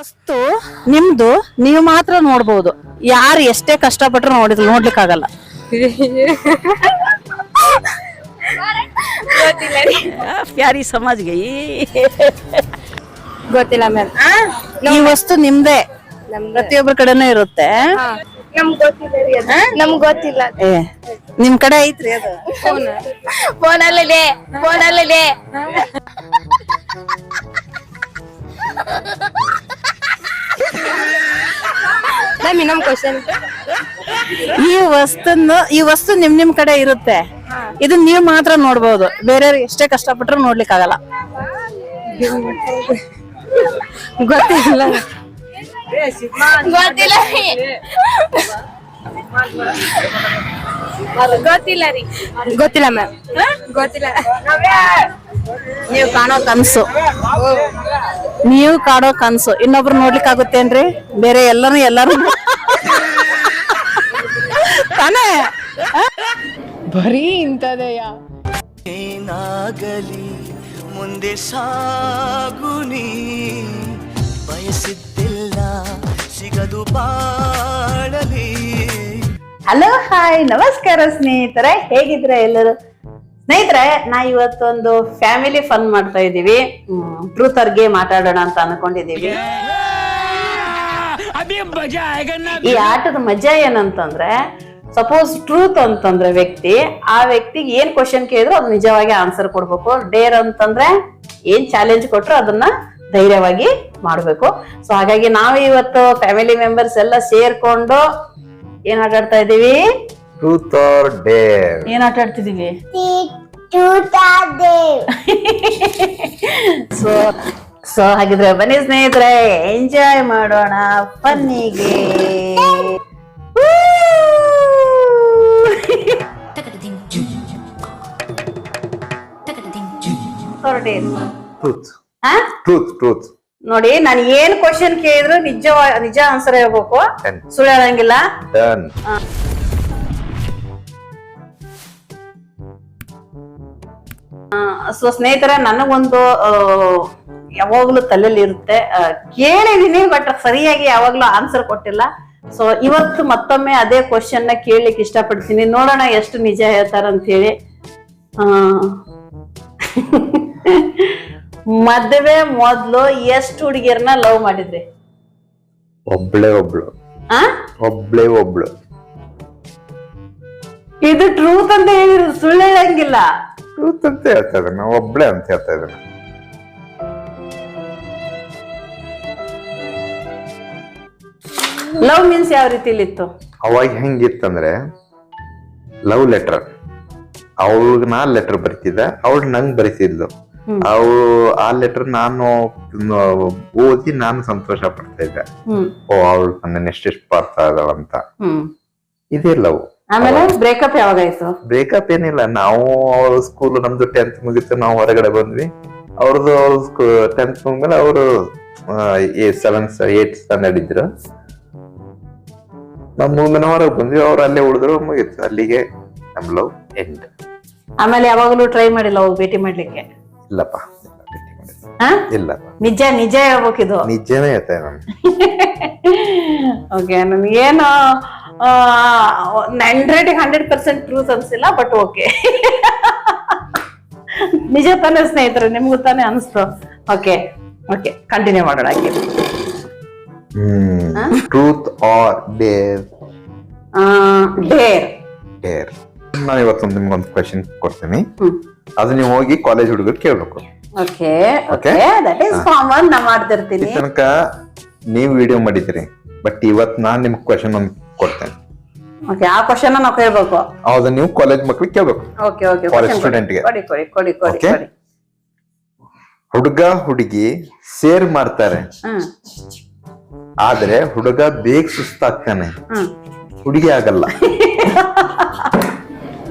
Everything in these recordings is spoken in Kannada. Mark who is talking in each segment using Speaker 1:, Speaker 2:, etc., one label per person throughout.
Speaker 1: ವಸ್ತು ನಿಮ್ದು ನೀವು ಮಾತ್ರ ನೋಡ್ಬೋದು. ಯಾರು ಎಷ್ಟೇ ಕಷ್ಟಪಟ್ಟರು ನೋಡಿದ್ರು ನೋಡ್ಲಿಕ್ಕಾಗಲ್ಲ. ಪ್ಯಾರಿ ಸಮಾಜ್ಗೆ.
Speaker 2: ಗೊತ್ತಿಲ್ಲ ಮ್ಯಾಮ್
Speaker 1: ಈ ವಸ್ತು ನಿಮ್ದೇ. ಪ್ರತಿಯೊಬ್ಬರ ಕಡೆನೂ ಇರುತ್ತೆ.
Speaker 2: ನಮ್ಗ್ ಗೊತ್ತಿಲ್ಲ ರೀ ಅದು. ನಮ್ಗ್ ಗೊತ್ತಿಲ್ಲ.
Speaker 1: ಏ ನಿಮ್ ಕಡೆ ಐತ್ರಿ ಅದು?
Speaker 2: ಫೋನಲ್ಲಿದೆ ಫೋನಲ್ಲಿದೆ ಮ್ಯಾಮ್ ಇನ್ನೊಂದು ಕ್ವಶನ್
Speaker 1: ಈ ವಸ್ತುನ ಈ ವಸ್ತು ನಿಮ್ ನಿಮ್ ಕಡೆ ಇರುತ್ತೆ. ಇದು ನೀವ್ ಮಾತ್ರ ನೋಡ್ಬೋದು. ಬೇರೆಯವ್ರು ಎಷ್ಟೇ ಕಷ್ಟಪಟ್ಟರು ನೋಡ್ಲಿಕ್ಕಾಗಲ್ಲ.
Speaker 2: ಗೊತ್ತಿಲ್ಲ. ಗೊತ್ತಿಲ್ಲ ರೀ. ಗೊತ್ತಿಲ್ಲ ರೀ. ಗೊತ್ತಿಲ್ಲ ಮ್ಯಾಮ್. ಗೊತ್ತಿಲ್ಲ.
Speaker 1: ನೀವು ಕಾಣೋ ಕನಸು. ನೀವು ಕಾಣೋ ಕನಸು. ಇನ್ನೊಬ್ರು ನೋಡ್ಲಿಕ್ಕಾಗುತ್ತೇನ್ರಿ? ಬೇರೆ ಎಲ್ಲರೂ ಎಲ್ಲರೂ ತಾನೇ?
Speaker 2: ಬರೀ ಇಂಥದೇಯಾಗಲಿ
Speaker 3: ಏನಾಗಲಿ ಮುಂದೆ ಸಾಗುನಿ ಬಯಸಿದ್ದಿಲ್ಲ ಸಿಗದು ಬಾಳಲಿ.
Speaker 1: Hello hi. ನಮಸ್ಕಾರ ಸ್ನೇಹಿತರೆ. ಹೇಗಿದ್ರೆ ಎಲ್ಲರೂ? ಸ್ನೇಹಿತರೆ ನಾ ಇವತ್ತೊಂದು ಫ್ಯಾಮಿಲಿ ಫನ್ ಮಾಡ್ತಾ ಇದೀವಿ ಟ್ರೂತ್ ಆರ್ ಗೇಮ್ ಮಾತಾಡೋಣ ಅಂತ ಅನ್ಕೊಂಡಿದೀವಿ ಈ ಆಟದ ಮಜಾ ಏನಂತಂದ್ರೆ ಸಪೋಸ್ ಟ್ರೂತ್ ಅಂತಂದ್ರೆ ವ್ಯಕ್ತಿ ಆ ವ್ಯಕ್ತಿಗೆ ಏನ್ ಕ್ವಶನ್ ಕೇಳಿದ್ರು ಅದು ನಿಜವಾಗಿ ಆನ್ಸರ್ ಕೊಡ್ಬೇಕು. ಡೇರ್ ಅಂತಂದ್ರೆ ಏನ್ ಚಾಲೆಂಜ್ ಕೊಟ್ರು ಅದನ್ನ ಧೈರ್ಯವಾಗಿ ಮಾಡ್ಬೇಕು. ಸೊ ಹಾಗಾಗಿ ನಾವು ಇವತ್ತು ಫ್ಯಾಮಿಲಿ ಮೆಂಬರ್ಸ್ ಎಲ್ಲ ಸೇರ್ಕೊಂಡು ಏನ್ ಆಟಾಡ್ತಾ ಇದೀವಿ
Speaker 4: ಟ್ರೂತ್ ಆರ್ ಡೇರ್
Speaker 1: ಏನ್ ಆಟ ಆಡ್ತಿದೀವಿ ಸೊ ಸೊ ಹಾಗಿದ್ರೆ ಬನ್ನಿ ಸ್ನೇಹಿತರೆ ಎಂಜಾಯ್ ಮಾಡೋಣ ಫನ್ನಿಗೆ. ನೋಡಿ ನಾನು ಏನ್ ಕ್ವಶನ್ ಕೇಳಿದ್ರು ನಿಜ ನಿಜ ಆನ್ಸರ್ ಹೇಳ್ಬೇಕು.
Speaker 4: Done.
Speaker 1: ಸುಳ್ಳು ಹೇಳಂಗಿಲ್ಲ ಸೊ ಸ್ನೇಹಿತರ ನನಗೊಂದು ಯಾವಾಗ್ಲೂ ತಲೆಯಲ್ಲಿ ಇರುತ್ತೆ ಕೇಳಿದೀನಿ ಬಟ್ ಸರಿಯಾಗಿ ಯಾವಾಗ್ಲೂ ಆನ್ಸರ್ ಕೊಟ್ಟಿಲ್ಲ. ಸೊ ಇವತ್ತು ಮತ್ತೊಮ್ಮೆ ಅದೇ ಕ್ವಶನ್ನ ಕೇಳಲಿಕ್ಕೆ ಇಷ್ಟಪಡ್ತೀನಿ. ನೋಡೋಣ ಎಷ್ಟು ನಿಜ ಹೇಳ್ತಾರ ಅಂತ ಹೇಳಿ ಆ, ಮದ್ವೆ ಮೊದ್ಲು ಎಷ್ಟು ಹುಡುಗಿಯರನ್ನ ಲವ್ ಮಾಡಿದ್ರಿ?
Speaker 4: ಒಬ್ಳೆ ಒಬ್ಳು. ಒಬ್ಳೆ ಒಬ್ಳು.
Speaker 1: ಇದು ಟ್ರೂತ್ ಅಂತ ಹೇಳಿದ್ರು ಸುಳ್ಳು ಹೇಳಂಗಿಲ್ಲ
Speaker 4: ಟ್ರೂತ್ ಅಂತ ಹೇಳ್ತಾ ಇದ್ದಾನೆ ಒಬ್ಳೆ ಅಂತ ಹೇಳ್ತಾ ಇದ್ದಾನೆ
Speaker 1: ಲವ್ ಮೀನ್ಸ್ ಯಾವ ರೀತಿಲಿ ಇತ್ತು
Speaker 4: ಅವಾಗ ಹೆಂಗಿತ್ತಂದ್ರೆ ಲವ್ ಲೆಟರ್ ಅವಳಿಗೆ ನಾ ಲೆಟರ್ ಬರಿತಿದ್ದೆ ಅವಳು ನಂಗೆ ಬರಿತಿದ್ಲು ಅವಳು ಆ ಲೆಟರ್ ನಾನು ಓದಿ ನಾನು ಸಂತೋಷ ಪಡ್ತಾ ಇದ್ದೆ. ಓ ಅವಳು ನನ್ನ ಎಷ್ಟೆಷ್ಟು ಪಾಡ್ತಾ ಇದ್ದಾಳಂತ
Speaker 1: ಇದೆ
Speaker 4: ಇದೇ ಲವ್
Speaker 1: ಆಮೇಲೆ ಬ್ರೇಕಪ್ ಯಾವಾಗಾಯ್ತು?
Speaker 4: ಬ್ರೇಕಪ್ ಏನಿಲ್ಲ ನಾವು ಅವ್ರ ಸ್ಕೂಲ್ ನಮ್ದು ಟೆಂತ್ ಮುಗಿತು ನಾವು ಹೊರಗಡೆ ಬಂದ್ವಿ. ಅವ್ರದ್ದು ಟೆಂತ್ ಮುಗಿದ್ಮೇಲೆ ಅವರು ಸೆವೆಂತ್ ಏಟ್ ಸ್ಟ್ಯಾಂಡರ್ಡ್ ಇದ್ರು. ನಮ್ಮ ಮುಂದಿನ ದಿನ ಹೊರಗೆ ಬಂದ್ವಿ ಅವ್ರು ಅಲ್ಲೇ ಉಳಿದ್ರು ಮುಗಿತು. ಅಲ್ಲಿಗೆ ನಮ್ ಲವ್ ಎಂಡ್
Speaker 1: ಆಮೇಲೆ ಯಾವಾಗಲೂ ಟ್ರೈ ಮಾಡಿಲ್ಲ ಅವ್ರು ಭೇಟಿ ಮಾಡ್ಲಿಕ್ಕೆ?
Speaker 4: ಇಲ್ಲಪ್ಪ ಇಲ್ಲ,
Speaker 1: ನಿಜ ನಿಜ ಹೇಳ್ಬೇಕಿದು.
Speaker 4: ನಿಜನೇ ಹೇಳ್ತಾ ನಾನು
Speaker 1: ಓಕೆ ನನ್ಗೇನು ಹಂಡ್ರೆಡ್ ಹಂಡ್ರೆಡ್ ಪರ್ಸೆಂಟ್ ಟ್ರೂತ್ ಅನ್ಸಿಲ್ಲ ಬಟ್ ಓಕೆ ನಿಜ ತಾನೇ ಸ್ನೇಹಿತರೆ ನಿಮ್ಗೂ ತಾನೇ ಅನಿಸ್ತು. ಓಕೆ ಓಕೆ ಕಂಟಿನ್ಯೂ ಮಾಡೋಣ
Speaker 4: truth or dare
Speaker 1: dare
Speaker 4: dare ನಾನು ಇವತ್ತು ನಿಮ್ಗೊಂದು ಕ್ವೆಶನ್ ಕೊಡ್ತೀನಿ. ಅದು ನೀವು ಹೋಗಿ ಕಾಲೇಜ್ ಹುಡುಗರು ಕೇಳಬೇಕು.
Speaker 1: Okay okay that is common ನಾ ಮಾಡ್ತಿರ್ತೀನಿ.
Speaker 4: ತನಕ ನೀವು ವಿಡಿಯೋ ಮಾಡಿದ್ರಿ ಬಟ್ ಇವತ್ ನಾನು ನಿಮ್ಗೆ ಕ್ವಶನ್ ಒಂದು ಕೊಡ್ತೇನೆ.
Speaker 1: ಓಕೆ ಆ ಕ್ವಶನ್ ನಾವು ಕೇಳಬೇಕು.
Speaker 4: ಹೌದು ನೀವು ಕಾಲೇಜ್ ಮಕ್ಕಳಿಗೆ ಕೇಳಬೇಕು.
Speaker 1: ಓಕೆ ಓಕೆ
Speaker 4: ಕಾಲೇಜ್ ಸ್ಟೂಡೆಂಟ್ಗೆ.
Speaker 1: ಕೊಡಿ ಕೊಡಿ ಕೊಡಿ ಕೊಡಿ. ಕೊಡಿ.
Speaker 4: ಹುಡುಗ ಹುಡುಗಿ ಸೇರ್ ಮಾಡ್ತಾರೆ. ಆದ್ರೆ ಹುಡುಗ ಬೇಗ ಸುಸ್ತಾಗ್ತಾನೆ. ಹುಡುಗಿ ಆಗಲ್ಲ.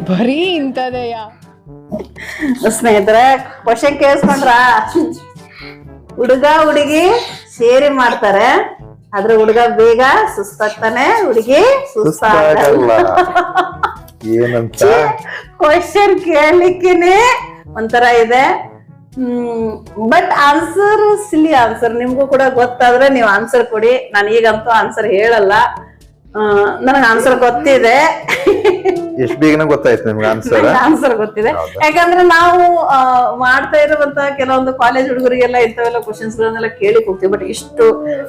Speaker 2: ಬರೀ ಇಂಥದೆಯಾ?
Speaker 1: ಸ್ನೇಹಿತರೆ ಕ್ವಶನ್ ಕೇಳಿಸ್ಕೊಂಡ್ರ? ಹುಡುಗ ಹುಡುಗಿ ಸೇರಿ ಮಾಡ್ತಾರೆ. ಆದ್ರೆ ಹುಡುಗ ಬೇಗ ಸುಸ್ತಾಗ್ತಾನೆ ಹುಡುಗಿ ಸುಸ್ತಾಗಲ್ಲ.
Speaker 4: ಏನಂತ?
Speaker 1: ಕ್ವಶನ್ ಕೇಳಲಿಕ್ಕೇನೆ ಒಂಥರ ಇದೆ. ಬಟ್ ಆನ್ಸರ್ ಸಿಲಿ ಆನ್ಸರ್ ನಿಮ್ಗೂ ಕೂಡ ಗೊತ್ತಾದ್ರೆ ನೀವು ಆನ್ಸರ್ ಕೊಡಿ. ನಾನು ಈಗಂತೂ ಆನ್ಸರ್ ಹೇಳಲ್ಲ. ನನಗೆ ಆನ್ಸರ್ ಗೊತ್ತಿದೆ.
Speaker 4: ಎಷ್ಟು ಬೇಗನೆ ಗೊತ್ತಾಯ್ತು ನಿಮ್ಗೆ ಆನ್ಸರ್
Speaker 1: ಆನ್ಸರ್ ಗೊತ್ತಿದೆ. ಯಾಕಂದ್ರೆ ನಾವು ಆ, ಮಾಡ್ತಾ ಇರುವಂತ ಕೆಲವೊಂದು ಕಾಲೇಜ್ ಹುಡುಗರಿಗೆಲ್ಲ ಇಂಥವೆಲ್ಲ ಕ್ವಶನ್ಸ್ ಗಳನ್ನೆಲ್ಲ ಕೇಳಿ ಹೋಗ್ತೀವಿ. ಬಟ್ ಇಷ್ಟು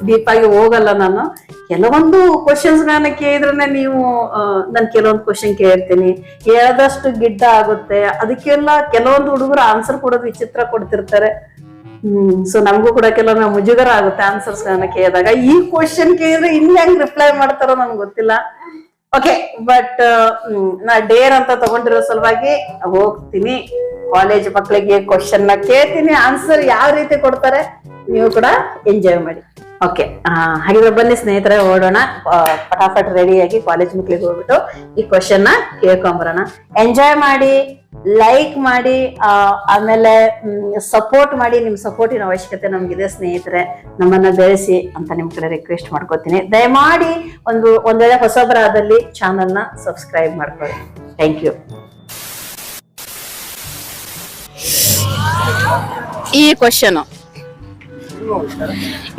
Speaker 1: ಡೀಪ್ ಆಗಿ ಹೋಗಲ್ಲ ನಾನು. ಕೆಲವೊಂದು ಕ್ವಶನ್ಸ್ ಗಳನ್ನ ಕೇಳಿದ್ರೆ ನೀವು ನಾನು ಕೆಲವೊಂದು ಕ್ವಶನ್ ಕೇಳ್ತೀನಿ. ಹೇಳದಷ್ಟು ಗಿಡ್ಡ ಆಗುತ್ತೆ. ಅದಕ್ಕೆಲ್ಲ ಕೆಲವೊಂದು ಹುಡುಗರು ಆನ್ಸರ್ ಕೊಡೋದು ವಿಚಿತ್ರ ಕೊಡ್ತಿರ್ತಾರೆ. ಸೊ ನಮಗೂ ಕೂಡ ಕೆಲವೊಮ್ಮೆ ಮುಜುಗರ ಆಗುತ್ತೆ ಆನ್ಸರ್ಸ್ ಕೇಳಿದಾಗ. ಈ ಕ್ವಶನ್ ಕೇಳಿದ್ರೆ ಇನ್ ಹೆಂಗ್ ರಿಪ್ಲೈ ಮಾಡ್ತಾರೋ ನನ್ಗೆ ಗೊತ್ತಿಲ್ಲ. ಓಕೆ ಬಟ್ ನಾ ಡೇರ್ ಅಂತ ತಗೊಂಡಿರೋ ಸಲುವಾಗಿ ಹೋಗ್ತೀನಿ. ಕಾಲೇಜ್ ಮಕ್ಕಳಿಗೆ ಕ್ವಶನ್ನ ಕೇಳ್ತೀನಿ. ಆನ್ಸರ್ ಯಾವ ರೀತಿ ಕೊಡ್ತಾರೆ ನೀವು ಕೂಡ ಎಂಜಾಯ್ ಮಾಡಿ. ಓಕೆ ಹಾಗಿದ್ರೆ ಬನ್ನಿ ಸ್ನೇಹಿತರೆ, ಓಡೋಣ. ಪಟಾಫಟ್ ರೆಡಿಯಾಗಿ ಕಾಲೇಜ್ ಮಕ್ಳಿಗೆ ಹೋಗ್ಬಿಟ್ಟು ಈ ಕ್ವಶನ್ನ ಕೇಳ್ಕೊಂಬರೋಣ. ಎಂಜಾಯ್ ಮಾಡಿ. ಲೈಕ್ ಮಾಡಿ ಆಮೇಲೆ ಸಪೋರ್ಟ್ ಮಾಡಿ ನಿಮ್ ಸಪೋರ್ಟಿನ ಅವಶ್ಯಕತೆ ನಮ್ಗಿದೆ ಸ್ನೇಹಿತರೆ ನಮ್ಮನ್ನ ಬೆಳೆಸಿ ಅಂತ ನಿಮ್ ಕಡೆ ರಿಕ್ವೆಸ್ಟ್ ಮಾಡ್ಕೋತೀನಿ. ದಯಮಾಡಿ ಒಂದು ಒಂದ್ ವೇಳೆ ಹೊಸಬರಾದಲ್ಲಿ ಚಾನಲ್ನ ನ ಸಬ್ಸ್ಕ್ರೈಬ್ ಮಾಡ್ಕೊಳ್ಳಿ. ಥ್ಯಾಂಕ್ ಯು ಈ ಕ್ವಶನ್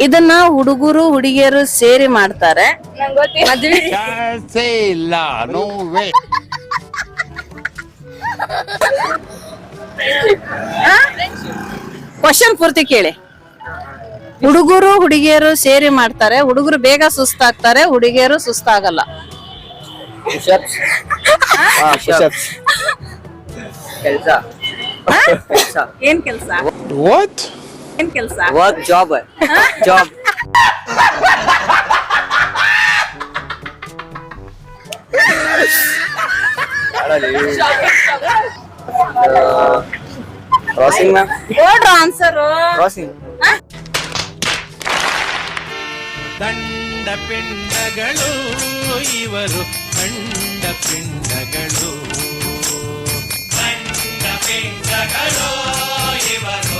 Speaker 1: ಇದನ್ನ ಹುಡುಗರು ಹುಡುಗಿಯರು ಸೇರಿ ಮಾಡ್ತಾರೆ.
Speaker 5: ಇಲ್ಲ ನೋ ವೇ
Speaker 1: ಕ್ವಶನ್ ಪೂರ್ತಿ ಕೇಳಿ. ಹುಡುಗರು ಹುಡುಗಿಯರು ಸೇರಿ ಮಾಡ್ತಾರೆ ಹುಡುಗರು ಬೇಗ ಸುಸ್ತಾಗ್ತಾರೆ ಹುಡುಗಿಯರು ಸುಸ್ತಾಗಲ್ಲ.
Speaker 6: ಕೆಲಸ.
Speaker 1: ಏನ್ ಕೆಲಸ?
Speaker 5: ವಾಟ್
Speaker 1: ಏನ್ ಕೆಲಸ?
Speaker 6: Work job job crossing ma'am
Speaker 1: ನೋಡ್ರ ಆನ್ಸರ್
Speaker 6: ಕ್ರಾಸಿಂಗ್
Speaker 3: ದಂಡ ಪಿಂಡಗಳು ಇವರು ದಂಡ ಪಿಂಡಗಳು. ದಂಡ ಪಿಂಡಗಳು ಇವರು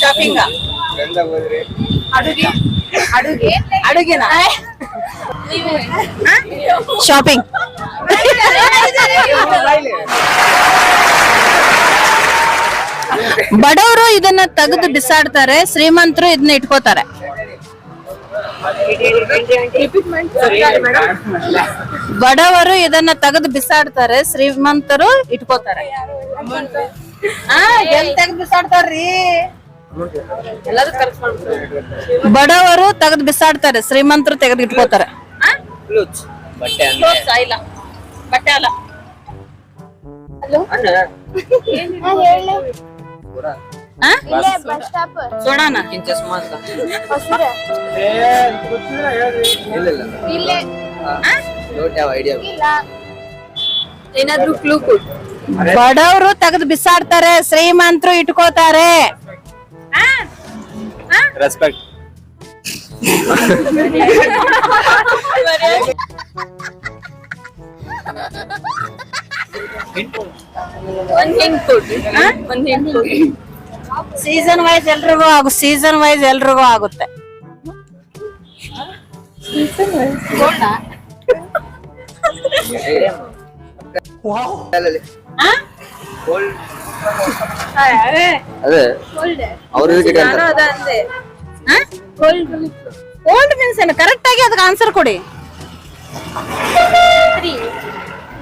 Speaker 1: ಶಾಪಿಂಗ್ ಅಡುಗೆ. ಅಡುಗೆ. ಅಡುಗೆನಾ? ಶಾಪಿಂಗ್ ಬಡವರು ಇದನ್ನ ತೆಗೆದು ಬಿಸಾಡ್ತಾರೆ ಶ್ರೀಮಂತರು ಇದನ್ನ ಇಟ್ಕೋತಾರೆ. ಬಡವರು ಇದನ್ನ ತೆಗೆದು ಬಿಸಾಡ್ತಾರೆ ಶ್ರೀಮಂತರು ಇಟ್ಕೋತಾರೆ. ಆ, ಎಲ್ ತೆಗ್ದ್ ಬಿಸಾಡ್ತಾರ್ರಿ? ಬಡವರು ತೆಗೆದು ಬಿಸಾಡ್ತಾರೆ ಶ್ರೀಮಂತರು ತೆಗೆದು ಇಟ್ಕೋತಾರೆ.
Speaker 6: ಕ್ಲೂಚ್ ಬಟ್ಟೆ
Speaker 1: ಅಲ್ಲ? ಸೋಡಾನ?
Speaker 6: ಚಸ್ಮಾ ಅಂತ
Speaker 2: ಏನಾದ್ರೂ ಕ್ಲೂ ಕೊಡು.
Speaker 1: ಬಡವರು ತೆಗೆದು ಬಿಸಾಡ್ತಾರೆ ಶ್ರೀಮಂತರು ಇಟ್ಕೋತಾರೆ.
Speaker 6: ರೆಸ್ಪೆಕ್ಟ್
Speaker 2: ಒಂದ್ ಹಿಂಗ್ ಕೊಡು. ಒಂದ್ ಹಿಂಗ್ ಕೊಡು.
Speaker 1: ಸೀಸನ್ ವೈಸ್ ಎಲ್ರಿಗೂ ಆಗು ಸೀಸನ್ ವೈಸ್ ಎಲ್ರಿಗೂ ಆಗುತ್ತೆ?
Speaker 6: ಅದೇ.
Speaker 1: ಓಲ್ಡ್ ಮೀನ್ಸ್ ಏನು ಕರೆಕ್ಟ್ ಆಗಿ ಅದಕ್ಕೆ ಆನ್ಸರ್ ಕೊಡಿ.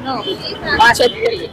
Speaker 2: Não, acho que